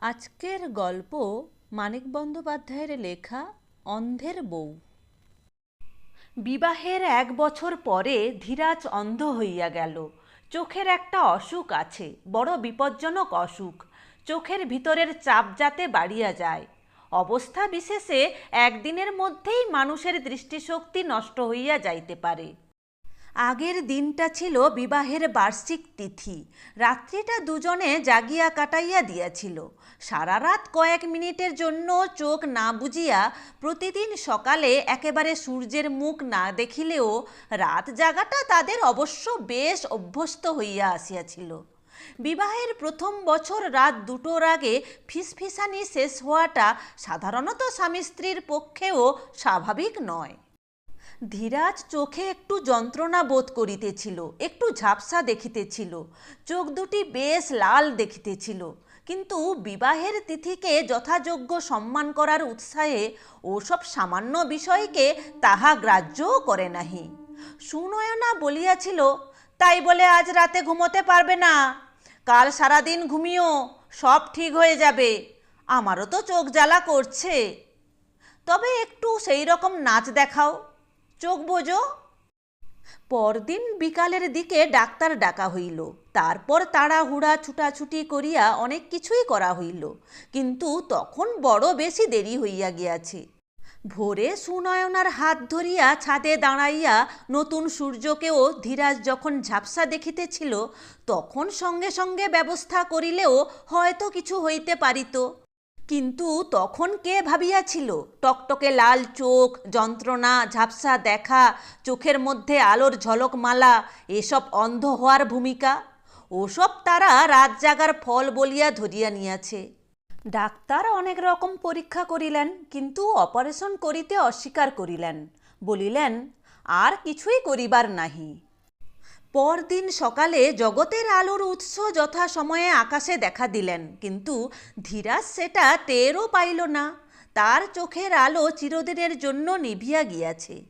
আজকের গল্প মানিক বন্দ্যোপাধ্যায়ের লেখা অন্ধের বউ। বিবাহের এক বছর পরে ধীরাজ অন্ধ হইয়া গেল। চোখের একটা অসুখ আছে, বড় বিপজ্জনক অসুখ। চোখের ভিতরের চাপ যাতে বাড়িয়া যায়। অবস্থা বিশেষে একদিনের মধ্যেই মানুষের দৃষ্টিশক্তি নষ্ট হইয়া যাইতে পারে। আগের দিনটা ছিল বিবাহের বার্ষিক তিথি। রাত্রিটা দুজনে জাগিয়া কাটাইয়া দিয়াছিল। সারা রাত কয়েক মিনিটের জন্য চোখ না বুঝিয়া প্রতিদিন সকালে একেবারে সূর্যের মুখ না দেখিলেও রাত জাগাটা তাদের অবশ্য বেশ অভ্যস্ত হইয়া আসিয়াছিল। বিবাহের প্রথম বছর রাত দুটোর আগে ফিসফিসানি শেষ হওয়াটা সাধারণত স্বামী স্ত্রীর পক্ষেও স্বাভাবিক নয়। ধীরাজ চোখে একটু যন্ত্রণা বোধ করিতেছিল, একটু ঝাপসা দেখিতেছিল, চোখ দুটি বেশ লাল দেখিতেছিল, কিন্তু বিবাহের তিথিকে যথাযোগ্য সম্মান করার উৎসাহে ওসব সামান্য বিষয়কে তাহা গ্রাহ্যও করে নাহি। সুনয়না বলিয়াছিল, তাই বলে আজ রাতে ঘুমোতে পারবে না। কাল সারাদিন ঘুমিও সব ঠিক হয়ে যাবে। আমারও তো চোখ জ্বালা করছে। তবে একটু সেই রকম নাচ দেখাও। চোখ বোঝো। পরদিন বিকালের দিকে ডাক্তার ডাকা হইল। তারপর তাড়াহুড়া ছুটাছুটি করিয়া অনেক কিছুই করা হইল। কিন্তু তখন বড় বেশি দেরি হইয়া গিয়াছে। ভোরে সুনয়নার হাত ধরিয়া ছাদে দাঁড়াইয়া নতুন সূর্যকেও ধীরাজ যখন ঝাপসা দেখিতেছিল, তখন সঙ্গে সঙ্গে ব্যবস্থা করিলেও হয়তো কিছু হইতে পারিত। কিন্তু তখন কে ভাবিয়াছিল? টকটকে লাল চোখ, যন্ত্রণা, ঝাপসা দেখা, চোখের মধ্যে আলোর ঝলকমালা, এসব অন্ধ হওয়ার ভূমিকা? ওসব তারা রাত জাগার ফল বলিয়া ধরিয়া নিয়াছে। ডাক্তার অনেক রকম পরীক্ষা করিলেন, কিন্তু অপারেশন করিতে অস্বীকার করিলেন। বলিলেন, আর কিছুই করিবার নাহি। পরদিন সকালে জগতের আলোর উৎস যথা সময়ে আকাশে দেখা দিলেন। কিন্তু ধীরাজ সেটা টেরও পাইল না। তার চোখের আলো চিরদিনের জন্য নিভিয়া গিয়াছে।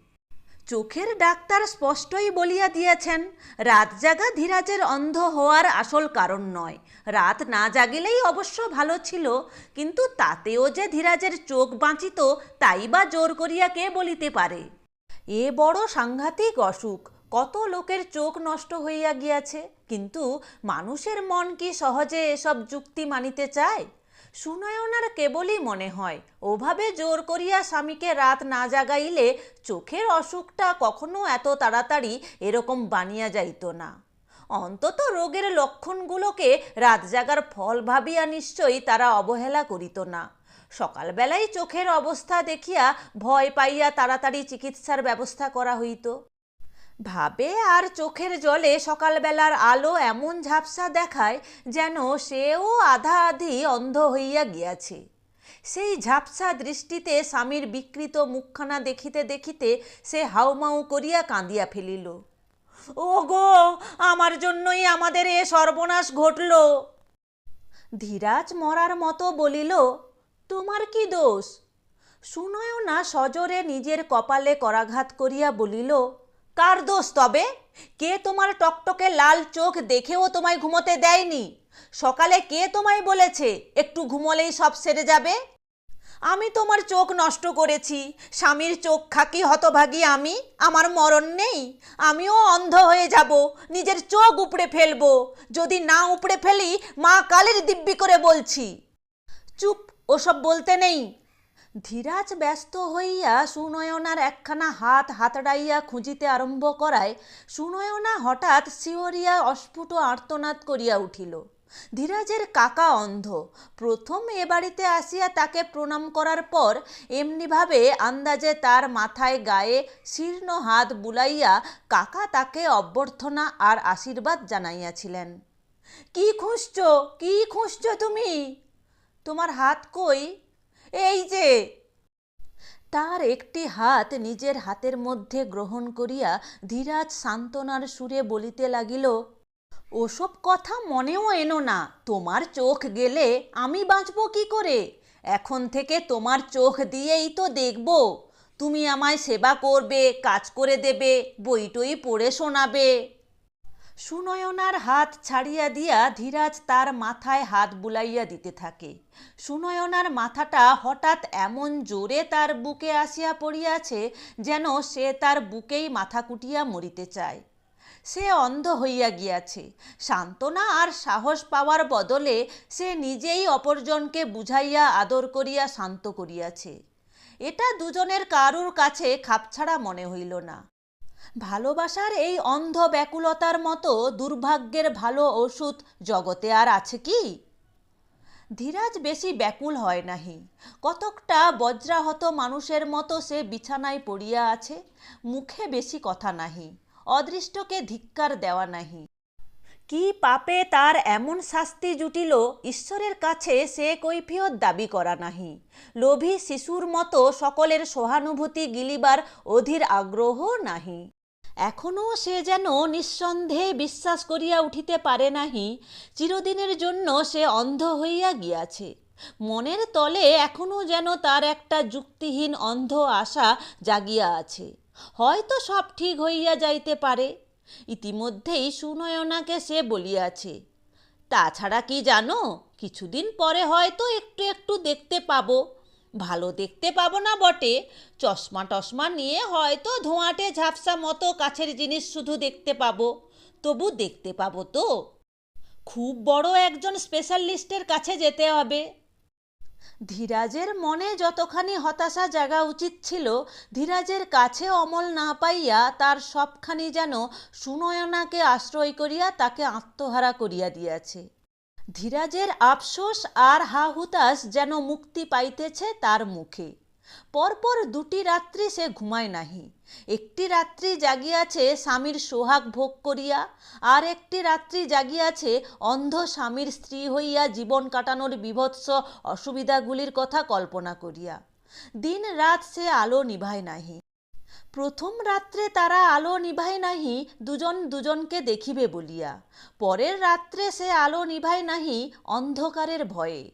চোখের ডাক্তার স্পষ্টই বলিয়া দিয়েছেন, রাত জাগা ধীরাজের অন্ধ হওয়ার আসল কারণ নয়। রাত না জাগিলেই অবশ্য ভালো ছিল, কিন্তু তাতেও যে ধীরাজের চোখ বাঁচিত, তাই বা জোর করিয়া কে বলিতে পারে? এ বড় সাংঘাতিক অসুখ। কত লোকের চোখ নষ্ট হইয়া গিয়াছে, কিন্তু মানুষের মন কি সহজে এসব যুক্তি মানিতে চায়? সুনয়নার কেবলই মনে হয়, ওভাবে জোর করিয়া স্বামীকে রাত না জাগাইলে চোখের অসুখটা কখনো এত তাড়াতাড়ি এরকম বানিয়া যাইত না। অন্তত রোগের লক্ষণগুলোকে রাত জাগার ফল ভাবিয়া নিশ্চয়ই তারা অবহেলা করিত না। সকালবেলায় চোখের অবস্থা দেখিয়া ভয় পাইয়া তাড়াতাড়ি চিকিৎসার ব্যবস্থা করা হইত। ভাবে আর চোখের জলে সকালবেলার আলো এমন ঝাপসা দেখায় যেন সেও আধা আধি অন্ধ হইয়া গিয়াছে। সেই ঝাপসা দৃষ্টিতে স্বামীর বিকৃত মুখখানা দেখিতে দেখিতে সে হাউমাউ করিয়া কাঁদিয়া ফেলিল। ও গো আমার জন্যই আমাদের এ সর্বনাশ ঘটল। ধীরাজ মরার মতো বলিল, তোমার কি দোষ? সুনয়না সজোরে নিজের কপালে করাঘাত করিয়া বলিল কার দোষ তবে? কে তোমার টকটকে লাল চোখ দেখেও তোমায় ঘুমোতে দেয়নি? সকালে কে তোমায় বলেছে, একটু ঘুমোলেই সব সেরে যাবে? আমি তোমার চোখ নষ্ট করেছি, স্বামীর চোখ খাকি হতভাগী আমি, আমার মরণ নেই। আমিও অন্ধ হয়ে যাব, নিজের চোখ উপড়ে ফেলব। যদি না উপড়ে ফেলি, মা কালের দিব্যি করে বলছি। চুপ, ওসব বলতে নেই। ধীরাজ ব্যস্ত হইয়া সুনয়নার একখানা হাত হাতড়াইয়া খুঁজিতে আরম্ভ করায়, সুনয়না হঠাৎ শিহরিয়া অস্ফুট আর্তনাদ করিয়া উঠিল। ধীরাজের কাকা অন্ধ। প্রথম এ বাড়িতে আসিয়া তাকে প্রণাম করার পর এমনিভাবে আন্দাজে তার মাথায় গায়ে শীর্ণ হাত বুলাইয়া কাকা তাকে অভ্যর্থনা আর আশীর্বাদ জানাইয়াছিলেন। কি খুঁজছ? কি খুঁজছ তুমি? তোমার হাত কই? এই যে। তার একটি হাত নিজের হাতের মধ্যে গ্রহণ করিয়া ধীরাজ সান্ত্বনার সুরে বলিতে লাগিল, ওসব কথা মনেও এনো না, তোমার চোখ গেলে আমি বাঁচব কি করে? এখন থেকে তোমার চোখ দিয়েই তো দেখব। তুমি আমায় সেবা করবে, কাজ করে দেবে বই টই পড়ে শোনাবে। সুনয়নার হাত ছাড়িয়া দিয়া ধীরাজ তার মাথায় হাত বুলাইয়া দিতে থাকে। সুনয়নার মাথাটা হঠাৎ এমন জোরে তার বুকে আসিয়া পড়িয়াছে যেন সে তার বুকেই মাথা কুটিয়া মরিতে চায়। সে অন্ধ হইয়া গিয়াছে। সান্ত্বনা আর সাহস পাওয়ার বদলে সে নিজেই অপরজনকে বুঝাইয়া আদর করিয়া শান্ত করিয়াছে। এটা দুজনের কারুর কাছে খাপছাড়া মনে হইল না। ভালোবাসার এই অন্ধ ব্যাকুলতার মতো দুর্ভাগ্যের ভালো ওষুধ জগতে আর আছে কি? ধীরাজ বেশি ব্যাকুল হয় নাহি। কতকটা বজ্রাহত মানুষের মতো সে বিছানায় পড়িয়া আছে, মুখে বেশি কথা নাহি, অদৃষ্টকে ধিক্কার দেওয়া নাহি। কি পাপে তার এমন শাস্তি জুটিল, ঈশ্বরের কাছে সে কৈফিয়ত দাবি করা নাহি। লোভী শিশুর মতো সকলের সহানুভূতি গিলিবার অধীর আগ্রহ নাহি। এখনও সে যেন নিঃসন্দেহে বিশ্বাস করিয়া উঠিতে পারে নাহি, চিরদিনের জন্য সে অন্ধ হইয়া গিয়াছে। মনের তলে এখনও যেন তার একটা যুক্তিহীন অন্ধ আশা জাগিয়া আছে। হয়তো সব ঠিক হইয়া যাইতে পারে। ইতিমধ্যেই সুনয়নাকে সে বলিয়াছে তাছাড়া কি জানো, কিছুদিন পরে হয়তো একটু একটু দেখতে পাবো। ভালো দেখতে পাবো না বটে। চশমা টশমা নিয়ে হয়তো ধোঁয়াটে ঝাপসা মতো কাছের জিনিস শুধু দেখতে পাবো। তবু দেখতে পাবো তো। খুব বড় একজন স্পেশালিস্টের কাছে যেতে হবে। ধীরাজের মনে যতখানি হতাশা জাগা উচিত ছিল, ধীরাজের কাছে অমল না পাইয়া তার সবখানি যেন সুনয়নাকে আশ্রয় করিয়া তাকে আত্মহারা করিয়া দিয়াছে। ধীরাজের আফসোস আর হা হুতাশ যেন মুক্তি পাইতেছে তার মুখে। পরপর দুটি রাত্রি সে ঘুমায় নাহি। একটি রাত্রি জাগিয়াছে স্বামীর সোহাগ ভোগ করিয়া, আর একটি রাত্রি জাগিয়াছে অন্ধ স্বামীর স্ত্রী হইয়া জীবন কাটানোর বিভৎস অসুবিধাগুলির কথা কল্পনা করিয়া। দিন রাত সে আলো নিভায় নাহি। প্রথম রাত্রে তারা আলো নিভায় নাহি, দুজন দুজনকে দেখিবে বলিয়া। পরের রাত্রে সে আলো নিভায় নাহি অন্ধকারের ভয়ে।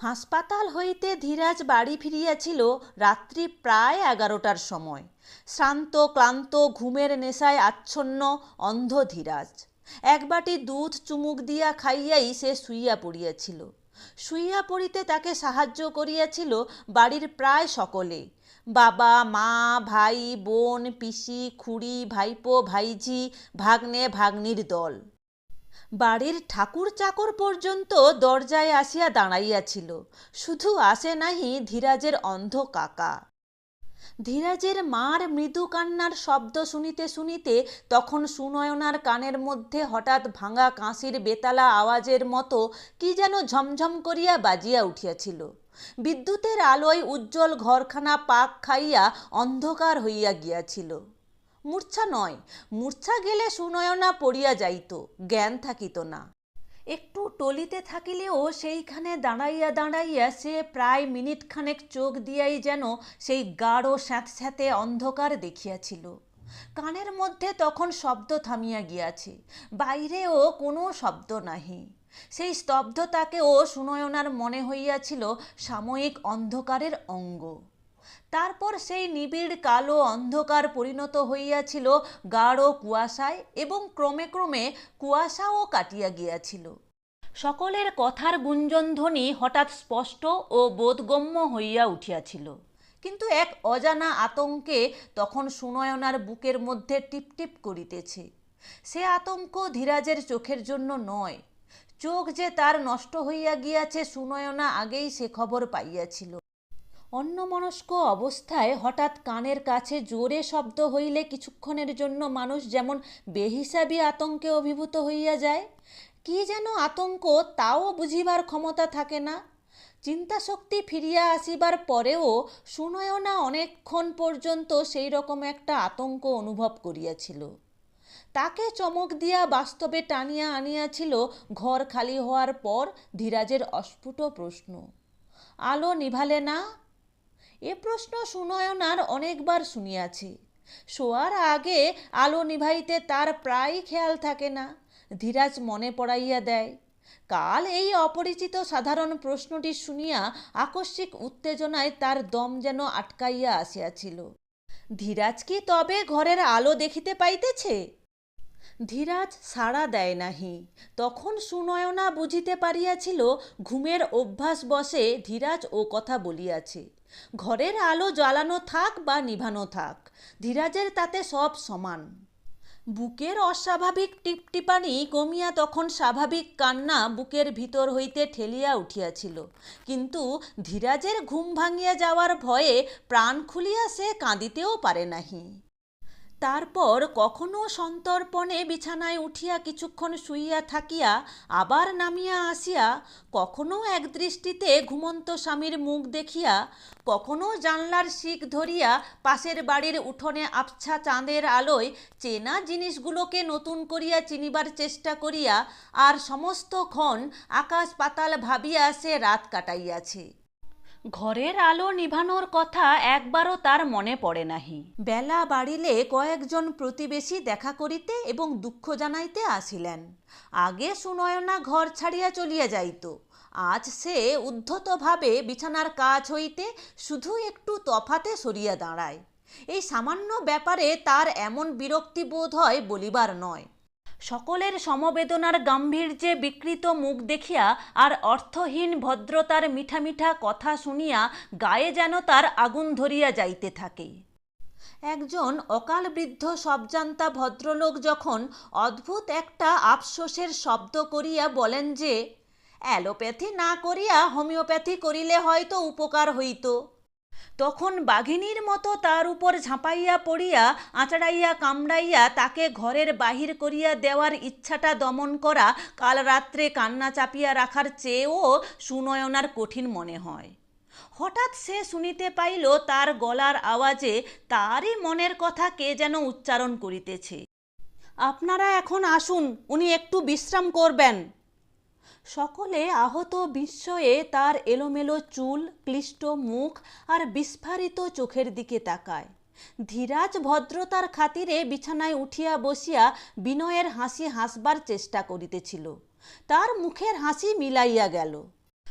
হাসপাতাল হইতে ধীরাজ বাড়ি ফিরিয়াছিল রাত্রি প্রায় এগারোটার সময়। শ্রান্ত, ক্লান্ত, ঘুমের নেশায় আচ্ছন্ন, অন্ধ ধীরাজ। এক বাটি দুধ চুমুক দিয়া খাইয়াই সে শুইয়া পড়িয়াছিল। শুইয়া পড়িতে তাকে সাহায্য করিয়াছিল বাড়ির প্রায় সকলে। বাবা, মা, ভাই, বোন, পিসি, খুড়ি, ভাইপো, ভাইঝি, ভাগ্নে, ভাগ্নির দল। বাড়ির ঠাকুর চাকর পর্যন্ত দরজায় আসিয়া দাঁড়াইয়াছিল। শুধু আসে নাহি ধীরাজের অন্ধ কাকা। ধীরাজের মার মৃদু কান্নার শব্দ শুনিতে শুনিতে তখন সুনয়নার কানের মধ্যে হঠাৎ ভাঙা কাঁসির বেতালা আওয়াজের মতো কি যেন ঝমঝম করিয়া বাজিয়া উঠিয়াছিল। বিদ্যুতের আলোয় উজ্জ্বল ঘরখানা পাক খাইয়া অন্ধকার হইয়া গিয়াছিল। মূর্ছা নয়, মূর্ছা গেলে সুনয়না পড়িয়া যাইত, জ্ঞান থাকিত না। একটু টলিতে থাকিলেও সেইখানে দাঁড়াইয়া দাঁড়াইয়া সে প্রায় মিনিটখানেক চোখ দিয়াই যেন সেই গাঢ় স্যাঁতস্যাঁতে অন্ধকার দেখিয়াছিল। কানের মধ্যে তখন শব্দ থামিয়া গিয়াছে, বাইরেও কোনো শব্দ নাহি। সেই স্তব্ধতাকেও সুনয়নার মনে হইয়াছিল সাময়িক অন্ধকারের অঙ্গ। তারপর সেই নিবিড় কালো অন্ধকার পরিণত হইয়াছিল গাঢ় কুয়াশায় এবং ক্রমে ক্রমে কুয়াশাও কাটিয়া গিয়াছিল। সকলের কথার গুঞ্জনধ্বনি হঠাৎ স্পষ্ট ও বোধগম্য হইয়া উঠিয়াছিল। কিন্তু এক অজানা আতঙ্কে তখন সুনয়নার বুকের মধ্যে টিপটিপ করিতেছে। সে আতঙ্ক ধীরাজের চোখের জন্য নয় চোখ যে তার নষ্ট হইয়া গিয়াছে সুনয়না আগেই সে খবর পাইয়াছিল। অন্যমনস্ক অবস্থায় হঠাৎ কানের কাছে জোরে শব্দ হইলে কিছুক্ষণের জন্য মানুষ যেমন বেহিসাবি আতঙ্কে অভিভূত হইয়া যায়, কি যেন আতঙ্ক তাও বুঝিবার ক্ষমতা থাকে না। চিন্তাশক্তি ফিরিয়া আসিবার পরেও সুনয়না অনেকক্ষণ পর্যন্ত সেই রকম একটা আতঙ্ক অনুভব করিয়াছিল। তাকে চমক দিয়া বাস্তবে টানিয়া আনিয়াছিল ঘর খালি হওয়ার পর ধীরাজের অস্ফুট প্রশ্ন। আলো নিভালে না? এ প্রশ্ন সুনয়নার অনেকবার শুনিয়াছে। শোয়ার আগে আলো নিভাইতে তার প্রায়ই খেয়াল থাকে না, ধীরাজ মনে পড়াইয়া দেয়। কাল এই অপরিচিত সাধারণ প্রশ্নটি শুনিয়া আকস্মিক উত্তেজনায় তার দম যেন আটকাইয়া আসিয়াছিল। ধীরাজ কি তবে ঘরের আলো দেখিতে পাইতেছে? ধীরাজ সাড়া দেয় নাহি। তখন সুনয়না বুঝিতে পারিয়াছিল, ঘুমের অভ্যাস বসে ধীরাজ ও কথা বলিয়াছে। ঘরের আলো জ্বালানো থাক বা নিভানো থাক, ধীরাজের তাতে সব সমান। বুকের অস্বাভাবিক টিপটিপানি কমিয়া তখন স্বাভাবিক কান্না বুকের ভিতর হইতে ঠেলিয়া উঠিয়াছিল। কিন্তু ধীরাজের ঘুম ভাঙিয়া যাওয়ার ভয়ে প্রাণ খুলিয়া সে কাঁদিতেও পারে নাহি। তারপর কখনো সন্তর্পণে বিছানায় উঠিয়া কিছুক্ষণ শুইয়া থাকিয়া আবার নামিয়া আসিয়া কখনো একদৃষ্টিতে ঘুমন্ত স্বামীর মুখ দেখিয়া, কখনো জানলার শিক ধরিয়া পাশের বাড়ির উঠোনে আবছা চাঁদের আলোয় চেনা জিনিসগুলোকে নতুন করিয়া চিনিবার চেষ্টা করিয়া আর সমস্তক্ষণ আকাশ পাতাল ভাবিয়া সে রাত কাটাইয়াছে। ঘরের আলো নিভানোর কথা একবারও তার মনে পড়ে নাহি। বেলা বাড়িলে কয়েকজন প্রতিবেশী দেখা করিতে এবং দুঃখ জানাইতে আসিলেন। আগে সুনয়না ঘর ছাড়িয়া চলিয়া যাইত। আজ সে উদ্ধতভাবে বিছানার কাজ হইতে শুধু একটু তফাতে সরিয়া দাঁড়ায়। এই সামান্য ব্যাপারে তার এমন বিরক্তি বোধ হয় বলিবার নয়। সকলের সমবেদনার গাম্ভীর্যে বিকৃত মুখ দেখিয়া আর অর্থহীন ভদ্রতার মিঠা মিঠা কথা শুনিয়া গায়ে যেন তার আগুন ধরিয়া যাইতে থাকে। একজন অকাল বৃদ্ধ সবজান্তা ভদ্রলোক যখন অদ্ভুত একটা আফসোসের শব্দ করিয়া বলেন যে, অ্যালোপ্যাথি না করিয়া হোমিওপ্যাথি করিলে হয়তো উপকার হইত। তখন বাঘিনীর মতো তার উপর ঝাঁপাইয়া পড়িয়া, আঁচড়াইয়া কামড়াইয়া তাকে ঘরের বাহির করিয়া দেওয়ার ইচ্ছাটা দমন করা কাল রাত্রে কান্না চাপিয়া রাখার চেয়েও সুনয়নার কঠিন মনে হয়। হঠাৎ সে শুনিতে পাইল, তার গলার আওয়াজে তারই মনের কথা কে যেন উচ্চারণ করিতেছে। আপনারা এখন আসুন, উনি একটু বিশ্রাম করবেন। সকলে আহত বিস্ময়ে তার এলোমেলো চুল, ক্লিষ্ট মুখ আর বিস্ফারিত চোখের দিকে তাকায়। ধীরাজ ভদ্রতার খাতিরে বিছানায় উঠিয়া বসিয়া বিনয়ের হাসি হাসবার চেষ্টা করিতেছিল। তার মুখের হাসি মিলাইয়া গেল।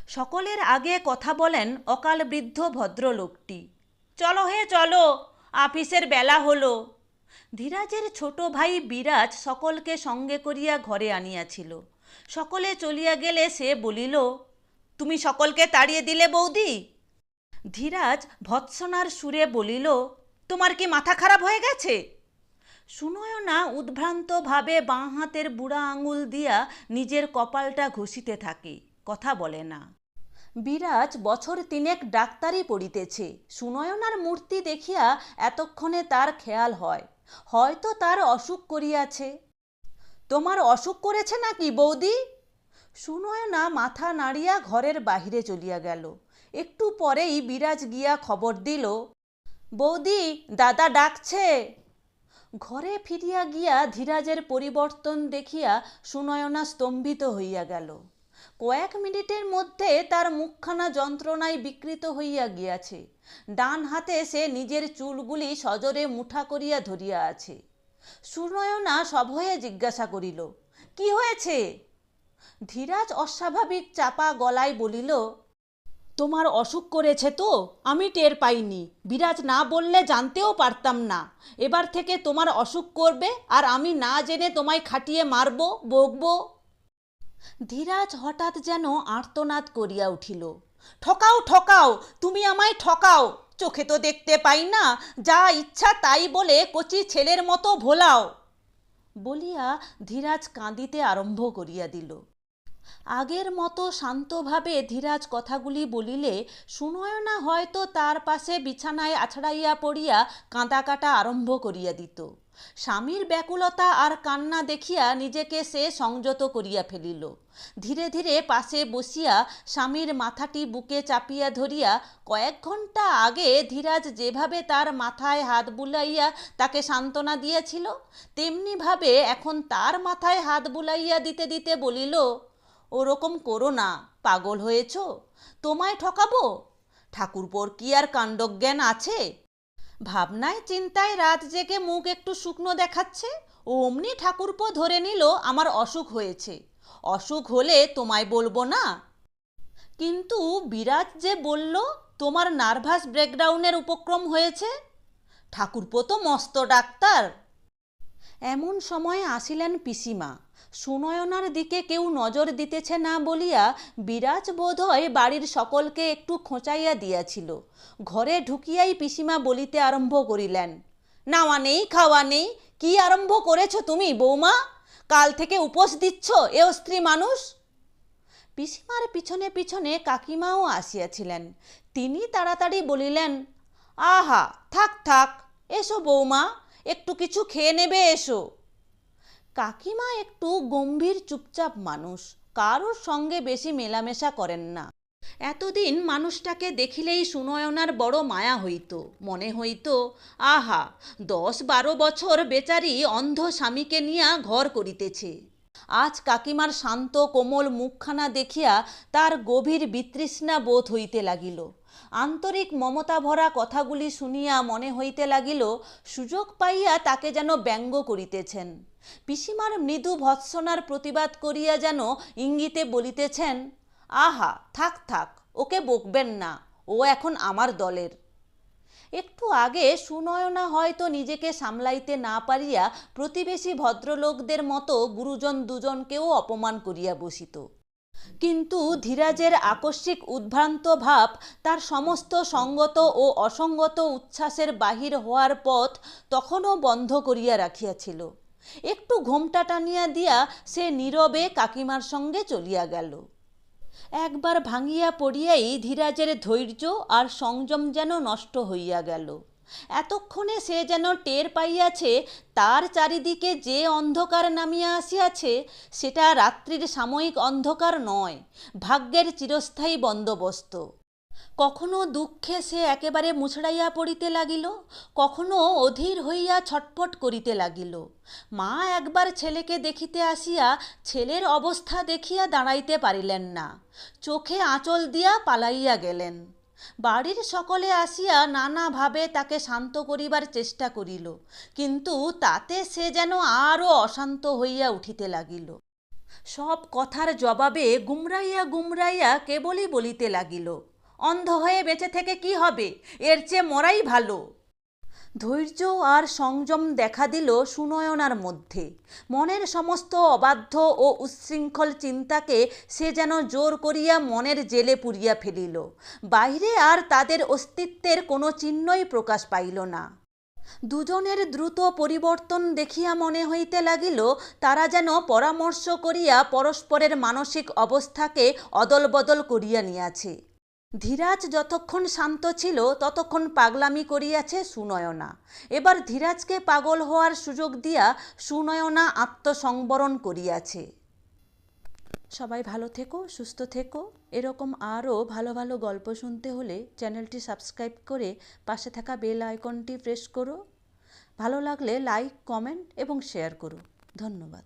সকলের আগে কথা বলেন অকাল বৃদ্ধ ভদ্রলোকটি। চলো হে, চলো, আফিসের বেলা হলো। ধীরাজের ছোট ভাই বিরাজ সকলকে সঙ্গে করিয়া ঘরে আনিয়াছিল। সকলে চলিয়া গেলে সে বলিল, তুমি সকলকে তাড়িয়ে দিলে বৌদি? ধীরাজ ভৎসনার সুরে বলিল, তোমার কি মাথা খারাপ হয়ে গেছে? সুনয়না উদ্ভ্রান্তভাবে বাঁ হাতের বুড়া আঙুল দিয়া নিজের কপালটা ঘষিতে থাকে, কথা বলে না। বিরাজ বছর তিনেক ডাক্তারি পড়িতেছে সুনয়নার মূর্তি দেখিয়া এতক্ষণে তার খেয়াল হয়, হয়তো তার অসুখ করিয়াছে। তোমার অসুখ করেছে নাকি বৌদি? সুনয়না মাথা নাড়িয়া ঘরের বাহিরে চলিয়া গেল। একটু পরেই বিরাজ গিয়া খবর দিল, বৌদি, দাদা ডাকছে। ঘরে ফিরিয়া গিয়া ধীরাজের পরিবর্তন দেখিয়া সুনয়না স্তম্ভিত হইয়া গেল। কয়েক মিনিটের মধ্যে তার মুখখানা যন্ত্রণায় বিকৃত হইয়া গিয়াছে। ডান হাতে সে নিজের চুলগুলি সজরে মুঠা করিয়া ধরিয়া আছে। সুনয়না সভয়ে জিজ্ঞাসা করিল, কি হয়েছে? ধীরাজ অস্বাভাবিক চাপা গলায় বলিল, তোমার অসুখ করেছে তো, আমি টের পাইনি। বিরাজ না বললে জানতেও পারতাম না। এবার থেকে তোমার অসুখ করবে আর আমি না জেনে তোমায় খাটিয়ে মারব, বকব। ধীরাজ হঠাৎ যেন আর্তনাদ করিয়া উঠিল, ঠকাও ঠকাও, তুমি আমায় ঠকাও। চোখে তো দেখতে পাই না, যা ইচ্ছা তাই বলে কচি ছেলের মতো ভোলাও। বলিয়া ধীরাজ কাঁদিতে আরম্ভ করিয়া দিল। আগের মতো শান্তভাবে ধীরাজ কথাগুলি বলিলে সুনয়না হয়তো তার পাশে বিছানায় আছড়াইয়া পড়িয়া কাঁদাকাটা আরম্ভ করিয়া দিত। স্বামীর ব্যাকুলতা আর কান্না দেখিয়া নিজেকে সে সংযত করিয়া ফেলিল। ধীরে ধীরে পাশে বসিয়া স্বামীর মাথাটি বুকে চাপিয়া ধরিয়া কয়েক ঘণ্টা আগে ধীরাজ যেভাবে তার মাথায় হাত বুলাইয়া তাকে সান্ত্বনা দিয়েছিল, তেমনিভাবে এখন তার মাথায় হাত বুলাইয়া দিতে দিতে বলিল, ওরকম করো না, পাগল হয়েছ, তোমায় ঠকাবো? ঠাকুরপোর কি আর কাণ্ডজ্ঞান আছে? ভাবনায়, চিন্তায় রাত জেগে মুখ একটু শুকনো দেখাচ্ছে। অমনি ঠাকুরপো ধরে নিল, আমার অসুখ হয়েছে। অসুখ হলে তোমায় বলব না? কিন্তু বিরাট যে বলল, তোমার নার্ভাস ব্রেকডাউনের উপক্রম হয়েছে? ঠাকুরপো তো মস্ত ডাক্তার। এমন সময় আসিলেন পিসিমা। সুনয়নার দিকে কেউ নজর দিতেছে না বলিয়া বিরাজ বোধ হয় বাড়ির সকলকে একটু খোঁচাইয়া দিয়াছিল। ঘরে ঢুকিয়াই পিসিমা বলিতে আরম্ভ করিলেন, নাওয়া নেই, খাওয়া নেই, কি আরম্ভ করেছ তুমি বৌমা? কাল থেকে উপোস দিচ্ছ এও স্ত্রী মানুষ? পিসিমার পিছনে পিছনে কাকিমাও আসিয়াছিলেন। তিনি তাড়াতাড়ি বলিলেন, আহা, থাক থাক, এসো বৌমা একটু কিছু খেয়ে নেবে এসো। কাকিমা একটু গম্ভীর, চুপচাপ মানুষ। কারোর সঙ্গে বেশি মেলামেশা করেন না। এতদিন মানুষটাকে দেখিলেই সুনয়নার বড় মায়া হইত। মনে হইত, আহা, দশ বারো বছর বেচারি অন্ধ স্বামীকে নিয়া ঘর করিতেছে। আজ কাকিমার শান্ত কোমল মুখখানা দেখিয়া তার গভীর বিতৃষ্ণা বোধ হইতে লাগিল। আন্তরিক মমতা ভরা কথাগুলি শুনিয়া মনে হইতে লাগিল, সুযোগ পাইয়া তাকে যেন ব্যঙ্গ করিতেছেন। পিসিমার মৃদু ভৎসনার প্রতিবাদ করিয়া যেন ইঙ্গিতে বলিতেছেন, আহা, থাক থাক, ওকে বকবেন না, ও এখন আমার দলের। একটু আগে সুনয়না হয়তো নিজেকে সামলাইতে না পারিয়া প্রতিবেশী ভদ্রলোকদের মতো গুরুজন দুজনকেও অপমান করিয়া বসিত। কিন্তু ধীরাজের আকস্মিক উদ্ভ্রান্ত ভাব তার সমস্ত সঙ্গত ও অসঙ্গত উচ্ছ্বাসের বাহির হওয়ার পথ তখনও বন্ধ করিয়া রাখিয়াছিল। একটু ঘোমটা টানিয়া দিয়া সে নীরবে কাকিমার সঙ্গে চলিয়া গেল। একবার ভাঙিয়া পড়িয়াই ধীরাজের ধৈর্য আর সংযম যেন নষ্ট হইয়া গেল। এতক্ষণে সে যেন টের পাইয়াছে, তার চারিদিকে যে অন্ধকার নামিয়া আসিয়াছে, সেটা রাত্রির সাময়িক অন্ধকার নয়, ভাগ্যের চিরস্থায়ী বন্দোবস্ত। কখনো দুঃখে সে একেবারে মুছড়াইয়া পড়িতে লাগিল, কখনো অধীর হইয়া ছটফট করিতে লাগিল। মা একবার ছেলেকে দেখিতে আসিয়া ছেলের অবস্থা দেখিয়া দাঁড়াইতে পারিলেন না, চোখে আঁচল দিয়া পালাইয়া গেলেন। বাড়ির সকলে আসিয়া নানাভাবে তাকে শান্ত করিবার চেষ্টা করিল, কিন্তু তাতে সে যেন আরও অশান্ত হইয়া উঠিতে লাগিল। সব কথার জবাবে গুমরাইয়া গুমরাইয়া কেবলই বলিতে লাগিল, অন্ধ হয়ে বেঁচে থেকে কি হবে? এর চেয়ে মরাই ভালো। ধৈর্য আর সংযম দেখা দিল সুনয়নার মধ্যে। মনের সমস্ত অবাধ্য ও উচ্ছৃঙ্খল চিন্তাকে সে যেন জোর করিয়া মনের জেলে পুরিয়া ফেলিল। বাইরে আর তাদের অস্তিত্বের কোনো চিহ্নই প্রকাশ পাইল না। দুজনের দ্রুত পরিবর্তন দেখিয়া মনে হইতে লাগিল, তারা যেন পরামর্শ করিয়া পরস্পরের মানসিক অবস্থাকে অদলবদল করিয়া নিয়াছে। ধীরাজ যতক্ষণ শান্ত ছিল, ততক্ষণ পাগলামি করিয়াছে সুনয়না। এবার ধীরাজকে পাগল হওয়ার সুযোগ দিয়া সুনয়না আত্মসংবরণ করিয়াছে। সবাই ভালো থেকো, সুস্থ থেকো। এরকম আরও ভালো ভালো গল্প শুনতে হলে চ্যানেলটি সাবস্ক্রাইব করে পাশে থাকা বেল আইকনটি প্রেস করো। ভালো লাগলে লাইক, কমেন্ট এবং শেয়ার করো। ধন্যবাদ।